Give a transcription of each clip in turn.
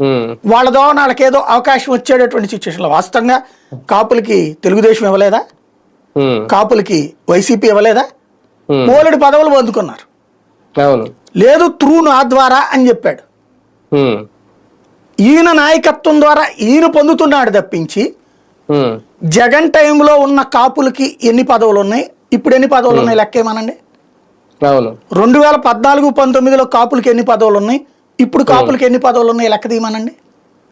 ఉమ్, వాళ్ళ ద్వారా అవకాశం వచ్చేటటువంటి సిచ్యువేషన్లో వాస్తవంగా కాపులకి తెలుగుదేశం ఇవ్వలేదా? ఉమ్, కాపులకి వైసీపీ ఇవ్వలేదా? ఉమ్, పోలెడు పదవులు పొందుకున్నారు లేదు త్రూ నా ద్వారా అని చెప్పాడు. ఈయన నాయకత్వం ద్వారా ఈయన పొందుతున్నాడు తప్పించి జగన్ టైంలో ఉన్న కాపులకి ఎన్ని పదవులు ఉన్నాయి? ఇప్పుడు ఎన్ని పదవులు ఉన్నాయి? లెక్కేమనండి రెండు వేల పద్నాలుగు పంతొమ్మిదిలో కాపులకి ఎన్ని పదవులు ఉన్నాయి? ఇప్పుడు కాపులకి ఎన్ని పదవులు ఉన్నాయి? లెక్క తీయమనండి.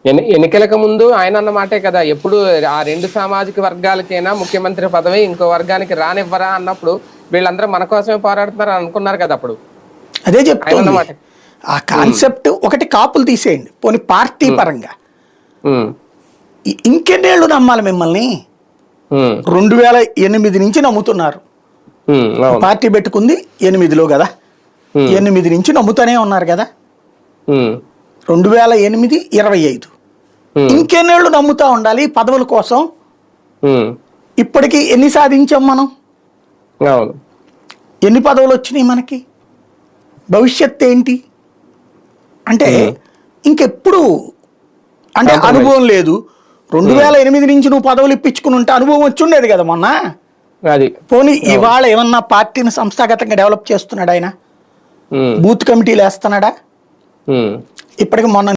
ఎన్ని ఎన్నికలకు ముందు ఆయన అన్న మాటే కదా ఎప్పుడు ఆ రెండు సామాజిక వర్గాలకైనా ముఖ్యమంత్రి పదవి ఇంకో వర్గానికి రానివ్వరా అన్నప్పుడు వీళ్ళందరూ మన కోసమే పోరాడుతున్నారు అనుకున్నారు కదా అప్పుడు. అదే అన్నమాట. ఆ కాన్సెప్ట్ ఒకటి కాపులు తీసేయండి. పోనీ పార్టీ పరంగా. ఉమ్, ఇ- ఇంకెన్నేళ్ళు నమ్మాలి మిమ్మల్ని? రెండు వేల ఎనిమిది నుంచి నమ్ముతున్నారు. పార్టీ పెట్టుకుంది ఎనిమిదిలో కదా. Hmm. ఎనిమిది నుంచి నమ్ముతూనే ఉన్నారు కదా. రెండు వేల ఎనిమిది ఇరవై ఐదు. ఇంకెన్నేళ్ళు నమ్ముతా ఉండాలి పదవుల కోసం? ఇప్పటికి ఎన్ని సాధించాం మనం? ఎన్ని పదవులు వచ్చినాయి మనకి? భవిష్యత్ ఏంటి? అంటే ఇంకెప్పుడు అంటే. అనుభవం లేదు. రెండు వేల ఎనిమిది నుంచి నువ్వు పదవులు ఇప్పించుకుని ఉంటే అనుభవం వచ్చి ఉండేది కదా మొన్న? అది. పోనీ ఇవాళ ఏమన్నా పార్టీని సంస్థాగతంగా డెవలప్ చేస్తున్నాడు ఆయన? బూత్ కమిటీలు వేస్తున్నాడా? ఇప్పటికి మొన్న